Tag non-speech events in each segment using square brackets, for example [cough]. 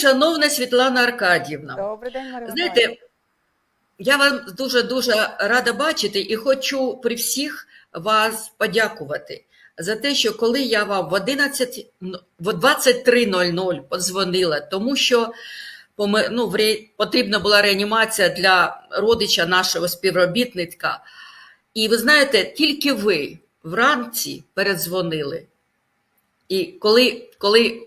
шановна Світлана Аркадівна. Добрий день, Марина. Знаєте, я вам дуже-дуже рада бачити і хочу при всіх вас подякувати за те, що коли я вам в 11, в 23.00 подзвонила, тому що ну, потрібна була реанімація для родича нашого співробітника. І ви знаєте, тільки ви вранці передзвонили. І коли, коли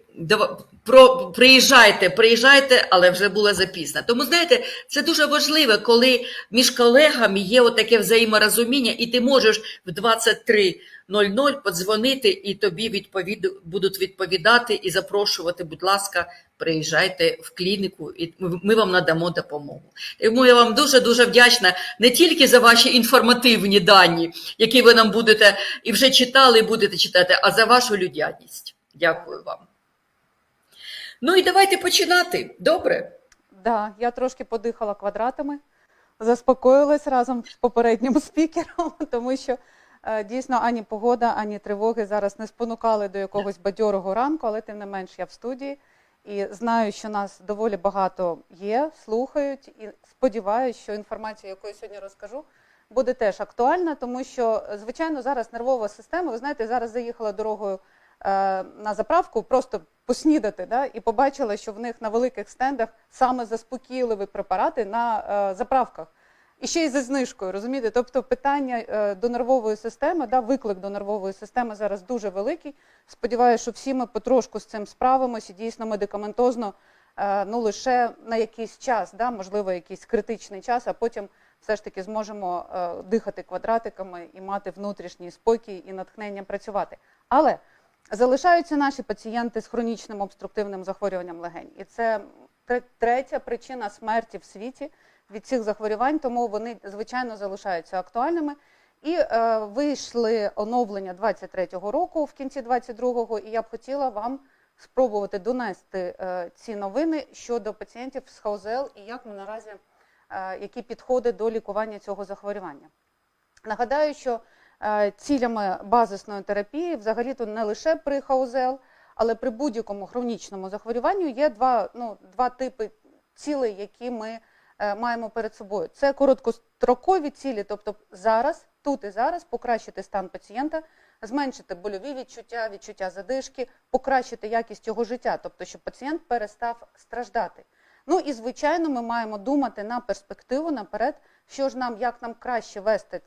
про, приїжджайте, приїжджайте, але вже було запізно. Тому знаєте, це дуже важливо, коли між колегами є отаке взаєморозуміння, і ти можеш в 23.00 подзвонити, і тобі відповід, будуть відповідати і запрошувати, будь ласка, приїжджайте в клініку, і ми- вам надамо допомогу. Тому я вам дуже дуже вдячна не тільки за ваші інформативні дані, які ви нам будете і вже читали, і будете читати, а за вашу людяність. Дякую вам. Ну і давайте починати. Добре? Да, я трошки подихала квадратами, заспокоїлась разом з попереднім [laughs] спікером, тому що е, дійсно ані погода, ані тривоги зараз не спонукали до якогось бадьорого ранку, але тим не менш я в студії і знаю, що нас доволі багато є, слухають, і сподіваюся, що інформація, яку я сьогодні розкажу, буде теж актуальна, тому що, звичайно, зараз нервова система. Ви знаєте, зараз заїхала дорогою е, на заправку просто поснідати, да, і побачила, що в них на великих стендах саме заспокійливі препарати на е, заправках. І ще й за знижкою, розумієте? Тобто питання е, до нервової системи, да, виклик до нервової системи зараз дуже великий. Сподіваюся, що всі ми потрошку з цим справимося, і дійсно медикаментозно, е, ну лише на якийсь час, да, можливо, якийсь критичний час, а потім все ж таки зможемо е, дихати квадратиками і мати внутрішній спокій і натхнення працювати. Але залишаються наші пацієнти з хронічним обструктивним захворюванням легень. І це третя причина смерті в світі від цих захворювань, тому вони, звичайно, залишаються актуальними. І е, вийшли оновлення 23-го року в кінці 22-го, і я б хотіла вам спробувати донести е, ці новини щодо пацієнтів з ХОЗЛ і як ми наразі, е, які підходи до лікування цього захворювання. Нагадаю, що цілями базисної терапії взагалі-то не лише при ХОЗЛ, але при будь-якому хронічному захворюванню є два, ну, два типи цілей, які ми е, маємо перед собою. Це короткострокові цілі, тобто зараз, тут і зараз покращити стан пацієнта, зменшити больові відчуття, відчуття задишки, покращити якість його життя, тобто щоб пацієнт перестав страждати. Ну і звичайно, ми маємо думати на перспективу наперед, що ж нам, як нам краще вести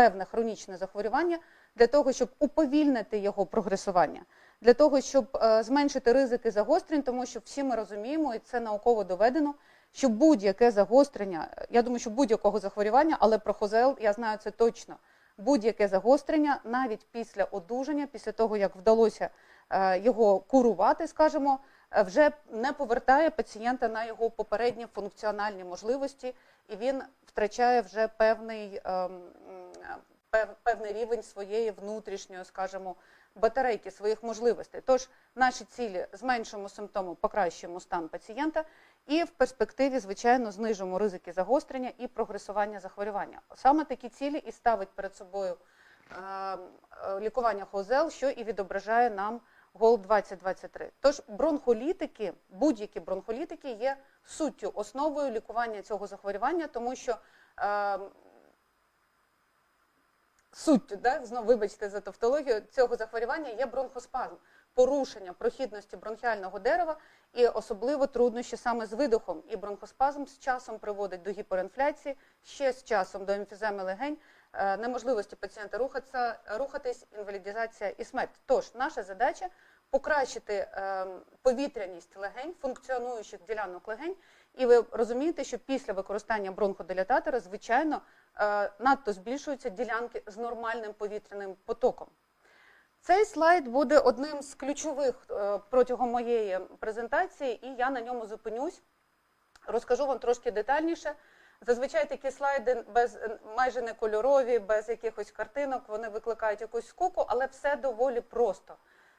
певне хронічне захворювання для того, щоб уповільнити його прогресування, для того, щоб е, зменшити ризики загострень, тому що всі ми розуміємо, і це науково доведено, що будь-яке загострення, е, я думаю, що будь-якого захворювання, але про ХОЗЛ я знаю це точно. Будь-яке загострення, навіть після одужання, після того як вдалося е, його курувати, скажімо, вже не повертає пацієнта на його попередні функціональні можливості, і він втрачає вже певний, ем, певний рівень своєї внутрішньої, скажімо, батарейки своїх можливостей. Тож наші цілі зменшуємо симптоми, покращуємо стан пацієнта і в перспективі, звичайно, знижуємо ризики загострення і прогресування захворювання. Саме такі цілі і ставить перед собою е, е, лікування ХОЗЛ, що і відображає нам ГОЛ 2023. Тож бронхолітики, будь-які бронхолітики є суттю, основою лікування цього захворювання, тому що е, суттю, да, знову вибачте за тавтологію, цього захворювання є бронхоспазм, порушення прохідності бронхіального дерева і особливо труднощі саме з видохом. І бронхоспазм з часом приводить до гіперінфляції, ще з часом до емфіземи легень, неможливості пацієнта рухатися, рухатись, інвалідізація і смерть. Тож наша задача покращити е, повітряність легень, функціонуючих ділянок легень. І ви розумієте, що після використання бронходилататора, звичайно, е, надто збільшуються ділянки з нормальним повітряним потоком. Цей слайд буде одним з ключових е, протягом моєї презентації, і я на ньому зупинюсь. Розкажу вам трошки детальніше. Зазвичай такі слайди без майже не кольорові, без якихось картинок, вони викликають якусь скуку, але все доволі просто.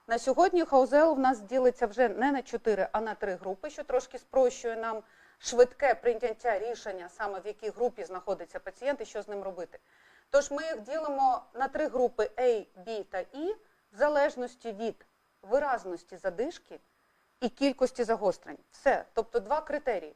На сьогодні хаузел в нас ділиться вже не на 4, а на 3 групи, що трошки спрощує нам швидке прийняття рішення, саме в якій групі знаходиться пацієнт і що з ним робити. Тож ми їх ділимо на три групи A, B та E в залежності від виразності задишки і кількості загострень. Все, тобто два критерії.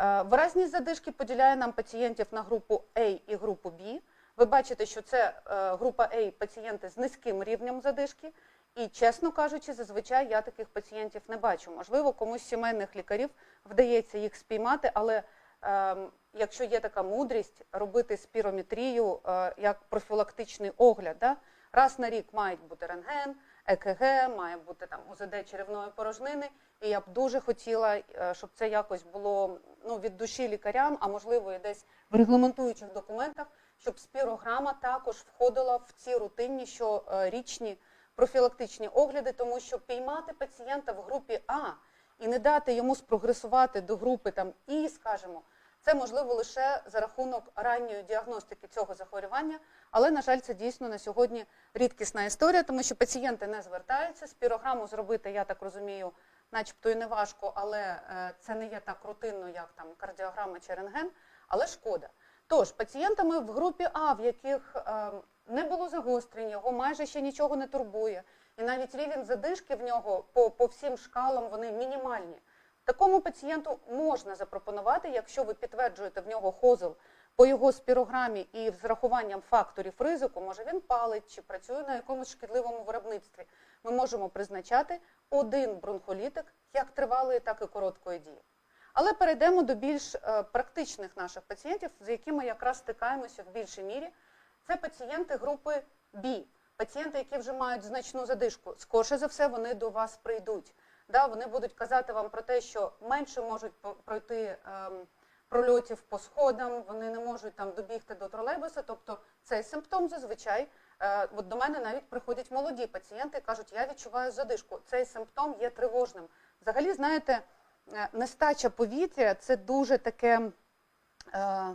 Е, Виразність задишки поділяє нам пацієнтів на групу A і групу B. Ви бачите, що це е, група A пацієнти з низьким рівнем задишки. І, чесно кажучи, зазвичай я таких пацієнтів не бачу. Можливо, комусь з сімейних лікарів вдається їх спіймати, але ем, якщо є така мудрість робити спірометрію е, як профілактичний огляд, да? раз на рік мають бути рентген, ЕКГ, має бути там УЗД черевної порожнини. І я б дуже хотіла, е, щоб це якось було ну, від душі лікарям, а можливо і десь в регламентуючих документах, щоб спірограма також входила в ці рутинні щорічні профілактичні огляди, тому що піймати пацієнта в групі А і не дати йому спрогресувати до групи там І, скажімо, це можливо лише за рахунок ранньої діагностики цього захворювання. Але, на жаль, це дійсно на сьогодні рідкісна історія, тому що пацієнти не звертаються. Спірограму зробити, я так розумію, начебто і не важко, але е, це не є так рутинно, як там кардіограма чи рентген, але шкода. Тож, пацієнтами в групі А, в яких е, не було загострень, його майже ще нічого не турбує, і навіть рівень задишки в нього по, по всім шкалам вони мінімальні. Такому пацієнту можна запропонувати, якщо ви підтверджуєте в нього хозел по його спірограмі і з рахуванням факторів ризику, може він палить чи працює на якомусь шкідливому виробництві. Ми можемо призначати один бронхолітик як тривалої, так і короткої дії. Але перейдемо до більш е, практичних наших пацієнтів, з якими якраз стикаємося в більшій мірі. Це пацієнти групи B, пацієнти, які вже мають значну задишку. Скорше за все, вони до вас прийдуть. Да, вони будуть казати вам про те, що менше можуть пройти ем, прольотів по сходам, вони не можуть там добігти до тролейбуса. Тобто цей симптом зазвичай. Е, от до мене навіть приходять молоді пацієнти і кажуть, я відчуваю задишку. Цей симптом є тривожним. Взагалі, знаєте, е, нестача повітря це дуже таке. Е,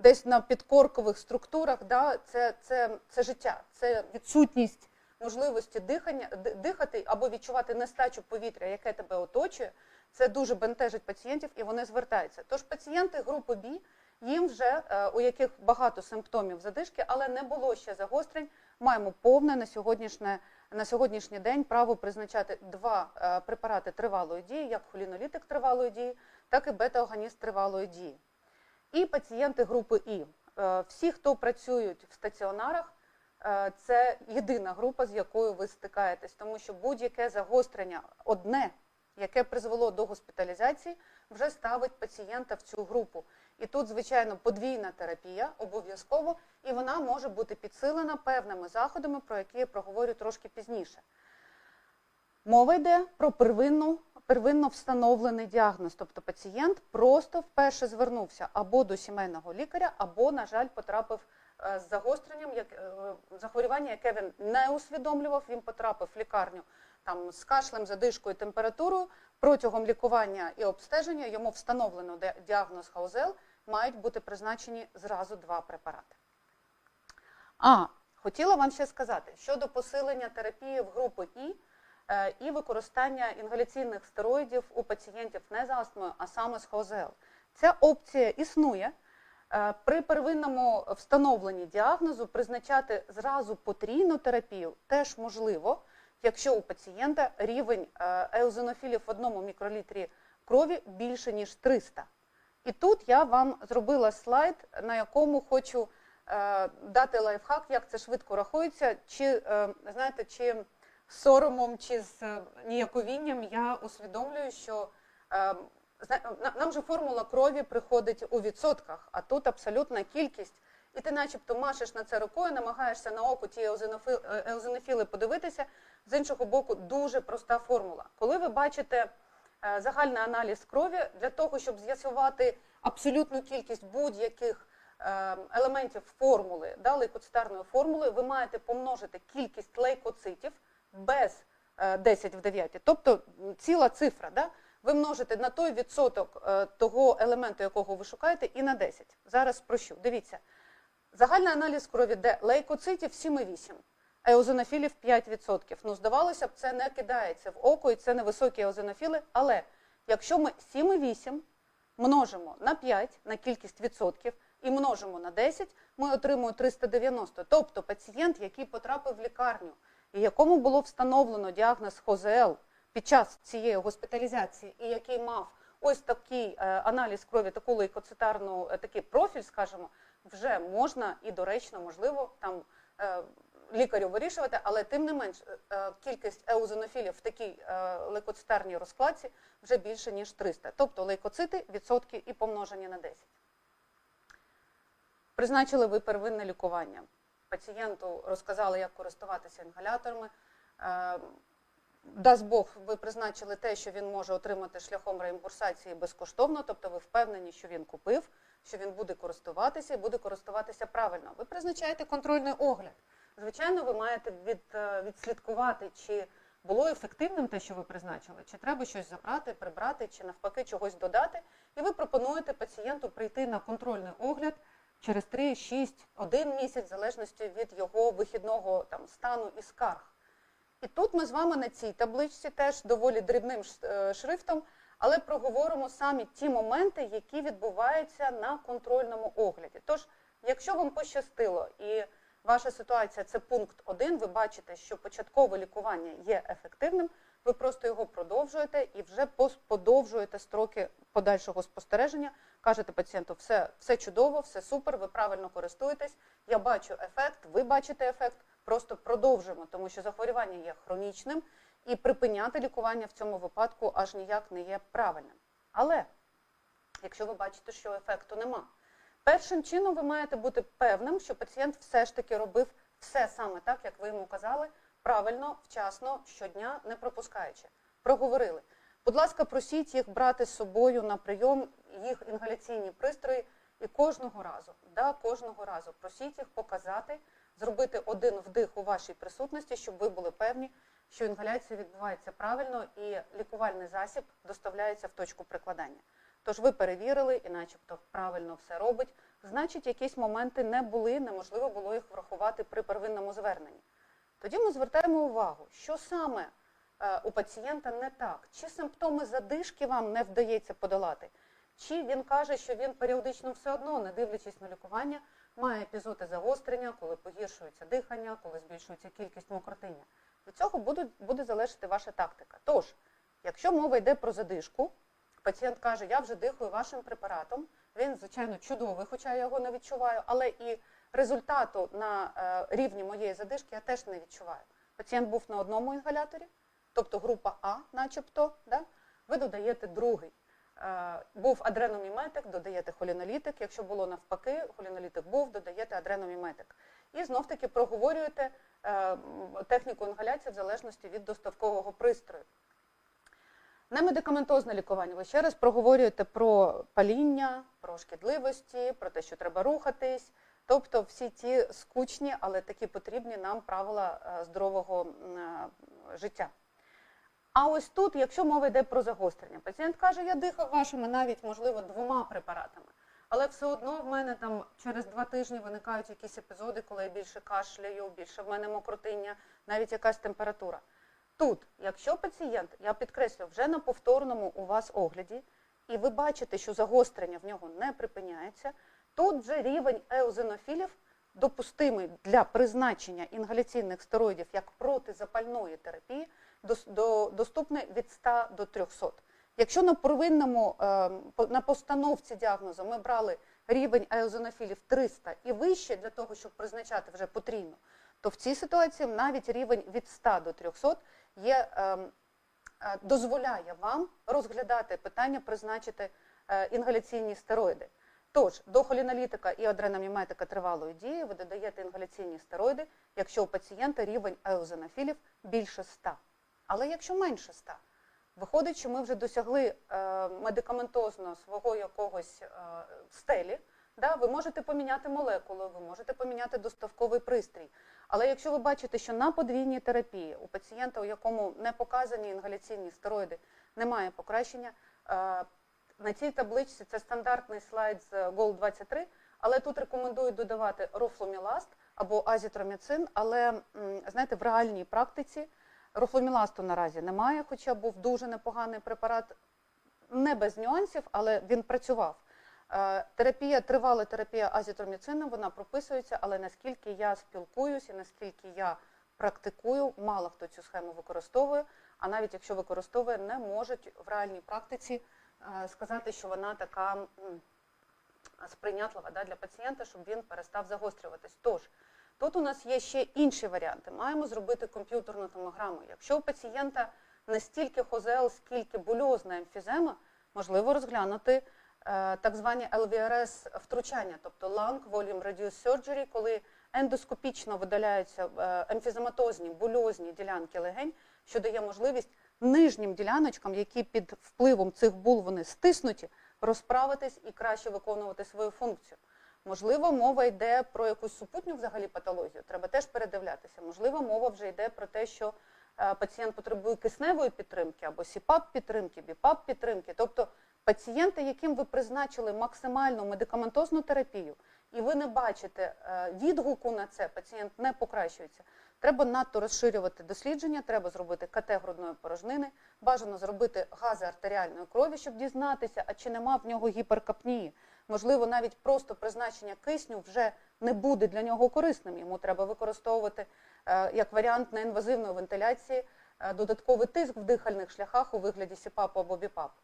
Десь на підкоркових структурах, да, це, це, це життя, це відсутність можливості дихання, дихати або відчувати нестачу повітря, яке тебе оточує, це дуже бентежить пацієнтів і вони звертаються. Тож пацієнти групи Б, їм вже е, у яких багато симптомів задишки, але не було ще загострень, маємо повне на сьогоднішнє, на сьогоднішній день право призначати два е, препарати тривалої дії, як холінолітик тривалої дії, так і бета-органіст тривалої дії. І пацієнти групи І. Е, Всі, хто працюють в стаціонарах, це єдина група, з якою ви стикаєтесь, тому що будь-яке загострення одне, яке призвело до госпіталізації, вже ставить пацієнта в цю групу. І тут, звичайно, подвійна терапія обов'язково, і вона може бути підсилена певними заходами, про які я проговорю трошки пізніше. Мова йде про первинну, первинно встановлений діагноз, тобто пацієнт просто вперше звернувся або до сімейного лікаря, або, на жаль, потрапив е, з загостренням, як, е, захворювання, яке він не усвідомлював, він потрапив в лікарню там, з кашлем, задишкою, температурою. Протягом лікування і обстеження йому встановлено діагноз Хаузел, мають бути призначені зразу два препарати. А, хотіла вам ще сказати, щодо посилення терапії в групи І е, і використання інгаляційних стероїдів у пацієнтів не з астмою, а саме з ХОЗЛ. Ця опція існує. Е, При первинному встановленні діагнозу призначати зразу потрійну терапію теж можливо, якщо у пацієнта рівень е, еозинофілів в одному мікролітрі крові більше, ніж 300. І тут я вам зробила слайд, на якому хочу е, дати лайфхак, як це швидко рахується, чи знаєте, чи соромом, чи з ніяковінням я усвідомлюю, що нам же формула крові приходить у відсотках, а тут абсолютна кількість. І ти начебто машеш на це рукою, намагаєшся на око ті еозинофи- е, еозинофіли подивитися. З іншого боку, дуже проста формула. Коли ви бачите е, загальний аналіз крові для того, щоб з'ясувати абсолютну кількість будь-яких е, елементів формули, да, лейкоцитарної формули, ви маєте помножити кількість лейкоцитів без е, 10 в 9, тобто ціла цифра. Да? Ви множите на той відсоток е, того елементу, якого ви шукаєте, і на 10. Зараз спрощу. Дивіться. Загальний аналіз крові, де лейкоцитів 7,8, еозинофілів 5%. Ну, здавалося б, це не кидається в око, і це невисокі еозинофіли, але якщо ми 7,8 множимо на 5, на кількість відсотків, і множимо на 10, ми отримуємо 390. Тобто пацієнт, який потрапив в лікарню, і якому було встановлено діагноз ХОЗЛ під час цієї госпіталізації і який мав ось такий е, аналіз крові, таку лейкоцитарну, е, такий профіль, скажімо, вже можна і доречно, можливо, там е, лікарю вирішувати, але тим не менш кількість еозинофілів в такій лейкоцитарній розкладці вже більше ніж 300. Тобто лейкоцити, відсотки і помножені на 10. Призначили ви первинне лікування. Пацієнту розказали, як користуватися інгаляторами. Дасть Бог, ви призначили те, що він може отримати шляхом реімбурсації безкоштовно, тобто ви впевнені, що він купив, що він буде користуватися і буде користуватися правильно. Ви призначаєте контрольний огляд. Звичайно, ви маєте від, е, відслідкувати, чи було ефективним те, що ви призначили, чи треба щось забрати, прибрати, чи навпаки чогось додати. І ви пропонуєте пацієнту прийти на контрольний огляд через 3, 6, 1 місяць, в залежності від його вихідного там, стану і скарг. І тут ми з вами на цій табличці теж доволі дрібним е, шрифтом, але проговоримо самі ті моменти, які відбуваються на контрольному огляді. Тож, якщо вам пощастило і ваша ситуація це пункт 1, ви бачите, що початкове лікування є ефективним, ви просто його продовжуєте і вже подовжуєте строки подальшого спостереження. Кажете пацієнту, все, все чудово, все супер, ви правильно користуєтесь, я бачу ефект, ви бачите ефект, просто продовжуємо, тому що захворювання є хронічним, і припиняти лікування в цьому випадку аж ніяк не є правильним. Але якщо ви бачите, що ефекту нема, першим чином ви маєте бути певним, що пацієнт все ж таки робив все саме так, як ви йому казали, правильно, вчасно, щодня, не пропускаючи. Проговорили. Будь ласка, просіть їх брати з собою на прийом їх інгаляційні пристрої і кожного разу, да, кожного разу просіть їх показати, зробити один вдих у вашій присутності, щоб ви були певні, що інгаляція відбувається правильно і лікувальний засіб доставляється в точку прикладання. Тож ви перевірили і начебто правильно все робить, значить, якісь моменти не були, неможливо було їх врахувати при первинному зверненні. Тоді ми звертаємо увагу, що саме е, у пацієнта не так, чи симптоми задишки вам не вдається подолати, чи він каже, що він періодично все одно, не дивлячись на лікування, має епізоди загострення, коли погіршується дихання, коли збільшується кількість мокротиння. Від цього буде, буде залежати ваша тактика. Тож, якщо мова йде про задишку, пацієнт каже, я вже дихаю вашим препаратом, він, звичайно, чудовий, хоча я його не відчуваю, але і результату на е, рівні моєї задишки я теж не відчуваю. Пацієнт був на одному інгаляторі, тобто група А, начебто, да? ви додаєте другий. Е, був адреноміметик, додаєте холінолітик. Якщо було навпаки, холінолітик був, додаєте адреноміметик. І знов-таки проговорюєте е, техніку інгаляції в залежності від доставкового пристрою. Немедикаментозне лікування. Ви ще раз проговорюєте про паління, про шкідливості, про те, що треба рухатись. Тобто всі ті скучні, але такі потрібні нам правила е, здорового життя. А ось тут, якщо мова йде про загострення, пацієнт каже, я дихав вашими навіть, можливо, двома препаратами. Але все одно в мене там через два тижні виникають якісь епізоди, коли я більше кашляю, більше в мене мокротиння, навіть якась температура. Тут, якщо пацієнт, я підкреслю, вже на повторному у вас огляді, і ви бачите, що загострення в нього не припиняється, тут вже рівень еозинофілів допустимий для призначення інгаляційних стероїдів як протизапальної терапії до- доступний від 100 до 300. Якщо на первинному, е, по- на постановці діагнозу ми брали рівень еозинофілів 300 і вище для того, щоб призначати вже потрійно, то в цій ситуації навіть рівень від 100 до 300 є, ем, е, дозволяє вам розглядати питання призначити е, інгаляційні стероїди. Тож до холінолітика і адреноміметика тривалої дії ви додаєте інгаляційні стероїди, якщо у пацієнта рівень еозинофілів більше 100. Але якщо менше 100, виходить, що ми вже досягли е, медикаментозно свого якогось е, стелі. Да, ви можете поміняти молекулу, ви можете поміняти доставковий пристрій. Але якщо ви бачите, що на подвійній терапії у пацієнта, у якому не показані інгаляційні стероїди, немає покращення, е, на цій табличці це стандартний слайд з GOL23, але тут рекомендують додавати рофломіласт або азітроміцин, але знаєте, в реальній практиці рофломіласту наразі немає, хоча був дуже непоганий препарат, не без нюансів, але він працював. Е, Терапія, тривала терапія азітроміцином, вона прописується, але наскільки я спілкуюся, наскільки я практикую, мало хто цю схему використовує. а навіть якщо використовує, не можуть в реальній практиці е, сказати, що вона така сприйнятлива да, для пацієнта, щоб він перестав загострюватись. Тож тут у нас є ще інші варіанти. Маємо зробити комп'ютерну томограму. Якщо у пацієнта не стільки хозел, скільки бульозна емфізема, можливо розглянути е, так звані LVRS втручання, тобто Lung Volume Reduced Surgery, коли ендоскопічно видаляються е, емфізематозні бульозні ділянки легень, що дає можливість нижнім діляночкам, які під впливом цих бул вони стиснуті, розправитись і краще виконувати свою функцію. Можливо, мова йде про якусь супутню взагалі патологію, треба теж передивлятися. Можливо, мова вже йде про те, що е, пацієнт потребує кисневої підтримки або СІПАП підтримки, БІПАП підтримки. Тобто пацієнти, яким ви призначили максимальну медикаментозну терапію, і ви не бачите е, відгуку на це, пацієнт не покращується. Треба надто розширювати дослідження, треба зробити КТ грудної порожнини, бажано зробити гази артеріальної крові, щоб дізнатися, а чи нема в нього гіперкапнії. Можливо, навіть просто призначення кисню вже не буде для нього корисним. Йому треба використовувати е, як варіант неінвазивної вентиляції е, додатковий тиск в дихальних шляхах у вигляді СІПАПу або БІПАПу.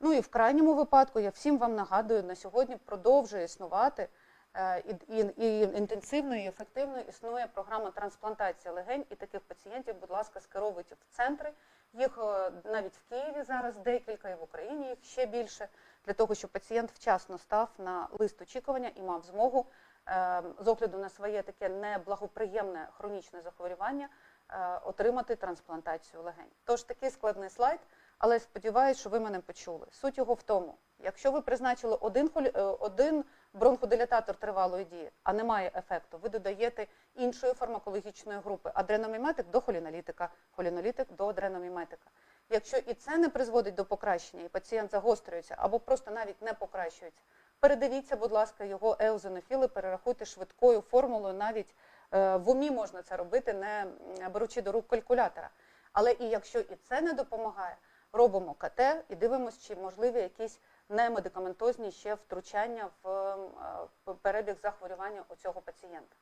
Ну і в крайньому випадку я всім вам нагадую, на сьогодні продовжує існувати е, і, і, і інтенсивно і ефективно існує програма трансплантації легень, і таких пацієнтів, будь ласка, скеровуйте в центри. Їх навіть в Києві зараз декілька, і в Україні їх ще більше, для того, щоб пацієнт вчасно став на лист очікування і мав змогу е, з огляду на своє таке неблагоприємне хронічне захворювання е, отримати трансплантацію легень. Тож такий складний слайд. Але сподіваюся, що ви мене почули. Суть його в тому, якщо ви призначили один, е, один бронходилататор тривалої дії, а немає ефекту, ви додаєте іншої фармакологічної групи адреноміметик до холінолітика, холінолітик до адреноміметика. Якщо і це не призводить до покращення, і пацієнт загострюється або просто навіть не покращується, передивіться, будь ласка, його еозинофіли, перерахуйте швидкою формулою, навіть е, в умі можна це робити, не беручи до рук калькулятора. Але і якщо і це не допомагає, робимо КТ і дивимося, чи можливі якісь немедикаментозні ще втручання в ем, е, перебіг захворювання у цього пацієнта.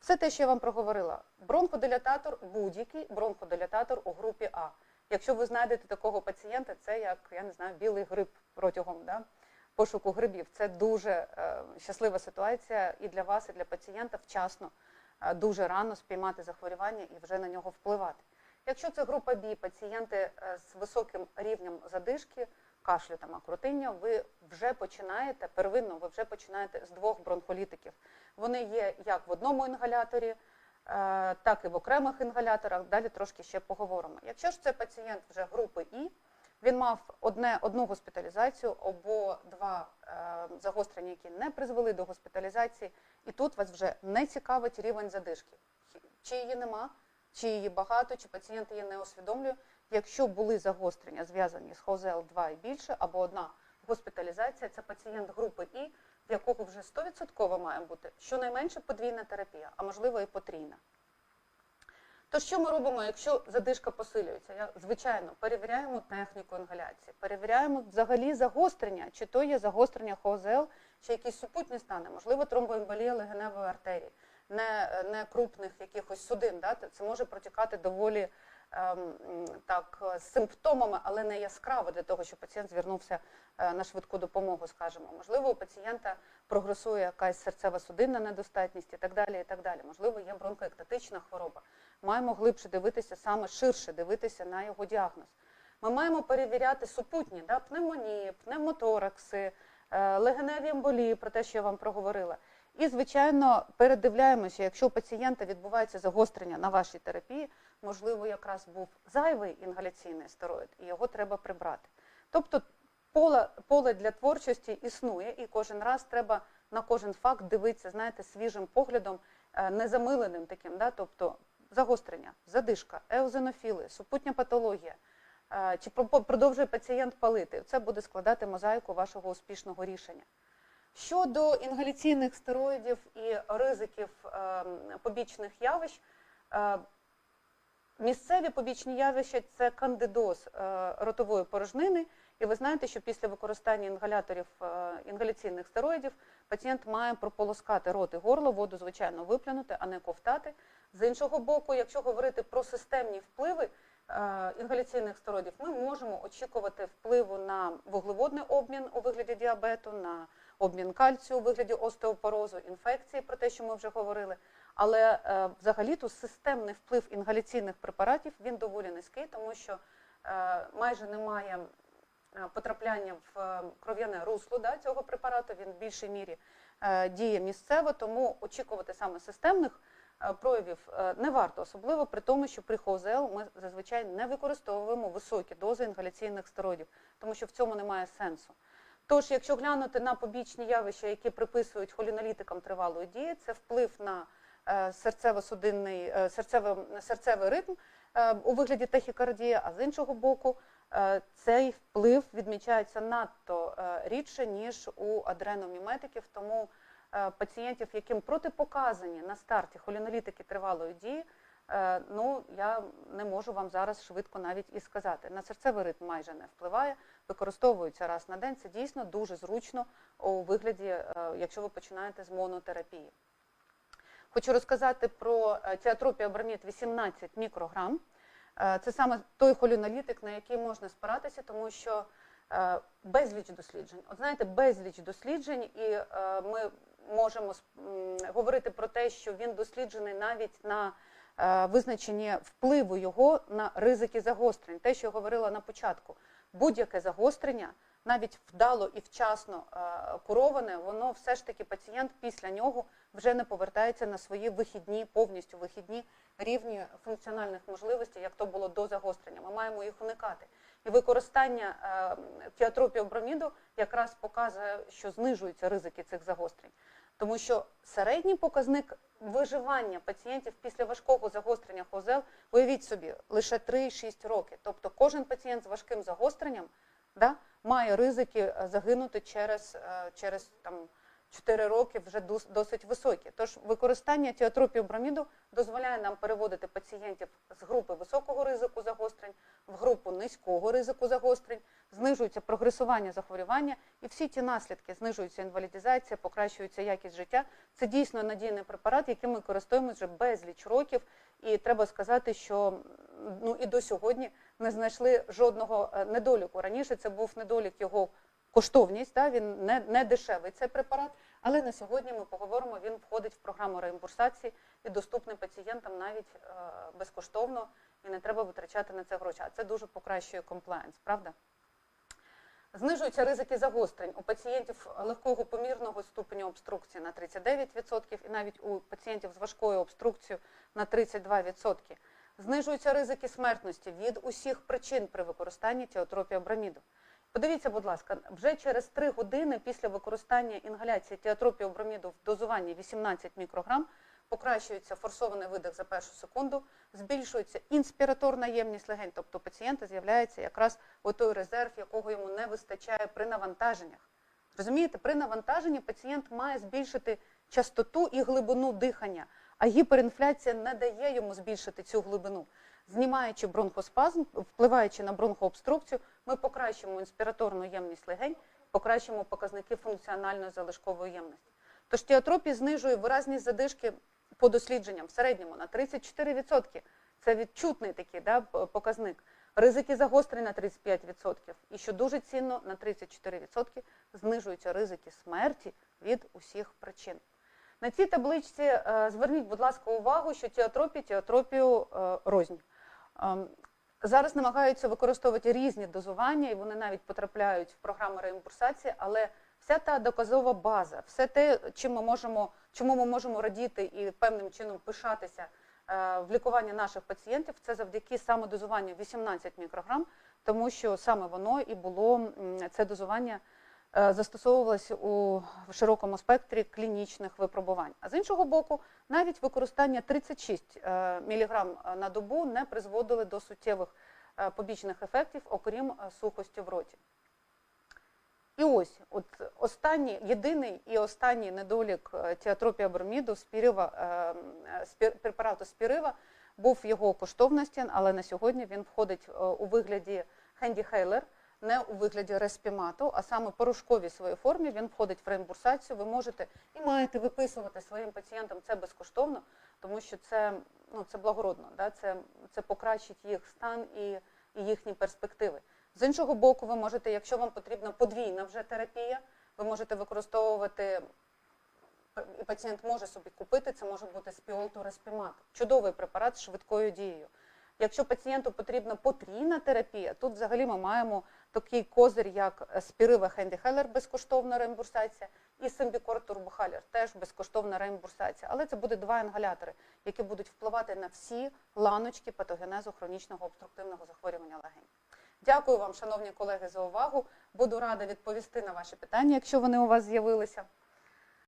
Все те, що я вам проговорила. Бронходилататор, будь-який бронходилататор у групі А. Якщо ви знайдете такого пацієнта, це як я не знаю, білий гриб протягом да, пошуку грибів. Це дуже е, щаслива ситуація і для вас, і для пацієнта вчасно, е, дуже рано спіймати захворювання і вже на нього впливати. Якщо це група Б, пацієнти е, з високим рівнем задишки, кашлю та макротиння, ви вже починаєте первинно, ви вже починаєте з двох бронхолітиків. Вони є як в одному інгаляторі, так і в окремих інгаляторах. Далі трошки ще поговоримо. Якщо ж це пацієнт вже групи І, він мав одне, одну госпіталізацію або два е, загострення, які не призвели до госпіталізації, і тут вас вже не цікавить рівень задишки. Чи її нема, чи її багато, чи пацієнт її не усвідомлює. Якщо були загострення, зв'язані з ХОЗЛ 2 і більше, або одна госпіталізація, це пацієнт групи І, в якого вже 100% має бути щонайменше подвійна терапія, а можливо і потрійна. То що ми робимо, якщо задишка посилюється? Я, звичайно, перевіряємо техніку інгаляції, перевіряємо взагалі загострення, чи то є загострення ХОЗЛ, чи якісь супутні стани, можливо, тромбоемболія легеневої артерії, не, не крупних якихось судин. Да? Це може протікати доволі так, з симптомами, але не яскраво для того, щоб пацієнт звернувся е, на швидку допомогу, скажімо. Можливо, у пацієнта прогресує якась серцева судинна недостатність і так далі. і так далі. Можливо, є бронхоектатична хвороба. Маємо глибше дивитися, саме ширше дивитися на його діагноз. Ми маємо перевіряти супутні да, пневмонії, пневмоторакси, е, легеневі емболії, про те, що я вам проговорила. І, звичайно, передивляємося, якщо у пацієнта відбувається загострення на вашій терапії, можливо, якраз був зайвий інгаляційний стероїд, і його треба прибрати. Тобто поле, поле для творчості існує, і кожен раз треба на кожен факт дивитися, знаєте, свіжим поглядом, е, незамиленим таким, да? тобто загострення, задишка, еозинофіли, супутня патологія. Е, Чи про- продовжує пацієнт палити? Це буде складати мозаїку вашого успішного рішення. Щодо інгаляційних стероїдів і ризиків ем, побічних явищ, е, місцеві побічні явища це кандидоз е, ротової порожнини. І ви знаєте, що після використання інгаляторів е, інгаляційних стероїдів пацієнт має прополоскати рот і горло, воду, звичайно, виплюнути, а не ковтати. З іншого боку, якщо говорити про системні впливи, е, інгаляційних стероїдів, ми можемо очікувати впливу на вуглеводний обмін у вигляді діабету, на обмін кальцію у вигляді остеопорозу, інфекції, про те, що ми вже говорили. Але е, взагалі-то системний вплив інгаляційних препаратів він доволі низький, тому що е, майже немає е, потрапляння в кров'яне русло да, цього препарату. Він в більшій мірі діє місцево, тому очікувати саме системних проявів не варто, особливо при тому, що при ХОЗЛ ми зазвичай не використовуємо високі дози інгаляційних стероїдів, тому що в цьому немає сенсу. Тож, якщо глянути на побічні явища, які приписують холінолітикам тривалої дії, це вплив на е, серцево-судинний, е, серцево- серцевий ритм е, у вигляді тахікардії, а з іншого боку, цей вплив відмічається надто рідше, ніж у адреноміметиків, тому пацієнтів, яким протипоказані на старті холінолітики тривалої дії, ну я не можу вам зараз швидко навіть і сказати. На серцевий ритм майже не впливає, використовується раз на день. Це дійсно дуже зручно у вигляді, е, якщо ви починаєте з монотерапії. Хочу розказати про е, тіатропія бромід 18 мікрограм. Е, Це саме той холінолітик, на який можна спиратися, тому що е, безліч досліджень. От знаєте, безліч досліджень, і е, ми можемо говорити про те, що він досліджений навіть на е, визначенні впливу його на ризики загострень. Те, що я говорила на початку, будь-яке загострення, навіть вдало і вчасно е, куроване, воно все ж таки пацієнт після нього вже не повертається на свої вихідні, повністю вихідні рівні функціональних можливостей, як то було до загострення. Ми маємо їх уникати. І використання е, тіатропіоброміду якраз показує, що знижуються ризики цих загострень. Тому що середній показник виживання пацієнтів після важкого загострення ХОЗЛ, уявіть собі, лише 3-6 років. Тобто кожен пацієнт з важким загостренням да, має ризики е, загинути через, е, через там, 4 роки вже дос- досить високі. Тож використання тіатропію броміду дозволяє нам переводити пацієнтів з групи високого ризику загострень в групу низького ризику загострень, знижується прогресування захворювання, і всі ті наслідки знижується інвалідизація, покращується якість життя. Це дійсно надійний препарат, яким ми користуємося вже безліч років. І треба сказати, що ну і до сьогодні не знайшли жодного е, недоліку. Раніше це був недолік його коштовність, да, він не, не дешевий цей препарат, але на сьогодні ми поговоримо, він входить в програму реімбурсації і доступний пацієнтам навіть е, безкоштовно, і не треба витрачати на це гроші. А це дуже покращує комплаєнс, правда? Знижуються ризики загострень у пацієнтів легкого помірного ступеню обструкції на 39% і навіть у пацієнтів з важкою обструкцією на 32%. Знижуються ризики смертності від усіх причин при використанні тіотропіоброміду. Подивіться, будь ласка, вже через 3 години після використання інгаляції тіотропіоброміду в дозуванні 18 мікрограм покращується форсований видих за першу секунду, збільшується інспіраторна ємність легень, тобто пацієнта з'являється якраз той резерв, якого йому не вистачає при навантаженнях. Розумієте, при навантаженні пацієнт має збільшити частоту і глибину дихання, а гіперінфляція не дає йому збільшити цю глибину. Знімаючи бронхоспазм, впливаючи на бронхообструкцію, ми покращимо інспіраторну ємність легень, покращимо показники функціональної залишкової ємності. Тож тіатропія знижує виразність задишки по дослідженням в середньому на 34%. Це відчутний такий да, показник. Ризики загострень на 35%. І що дуже цінно, на 34% знижуються ризики смерті від усіх причин. На цій табличці е, зверніть, будь ласка, увагу, що тіатропія, тіатропію е, рознь. Зараз намагаються використовувати різні дозування, і вони навіть потрапляють в програму реімбурсації, але вся та доказова база, все те, чим ми можемо, чому ми можемо радіти і певним чином пишатися е, в лікуванні наших пацієнтів, це завдяки самодозуванню 18 мікрограм, тому що саме воно і було це дозування е, застосовувалося у широкому спектрі клінічних випробувань. А з іншого боку, навіть використання 36 е, мг на добу не призводили до суттєвих е, побічних ефектів, окрім сухості в роті. І ось, от останній, єдиний і останній недолік тіатропія броміду спірива, спір, препарату спірива був його коштовності, але на сьогодні він входить у вигляді Хенді Хейлер, не у вигляді респімату, а саме порошковій своїй формі. Він входить в реімбурсацію. Ви можете і маєте виписувати своїм пацієнтам це безкоштовно, тому що це ну, це благородно, да? це, це покращить їх стан і, і їхні перспективи. З іншого боку, ви можете, якщо вам потрібна подвійна вже терапія, ви можете використовувати і пацієнт може собі купити, це може бути спіолту респімат. Чудовий препарат з швидкою дією. Якщо пацієнту потрібна потрійна терапія, тут взагалі ми маємо такий козир, як спірива Хенді-Хелер, безкоштовна реімбурсація, і симбікор турбохалер, теж безкоштовна реімбурсація. Але це буде два інгалятори, які будуть впливати на всі ланочки патогенезу хронічного обструктивного захворювання легень. Дякую вам, шановні колеги, за увагу. Буду рада відповісти на ваші питання, якщо вони у вас з'явилися.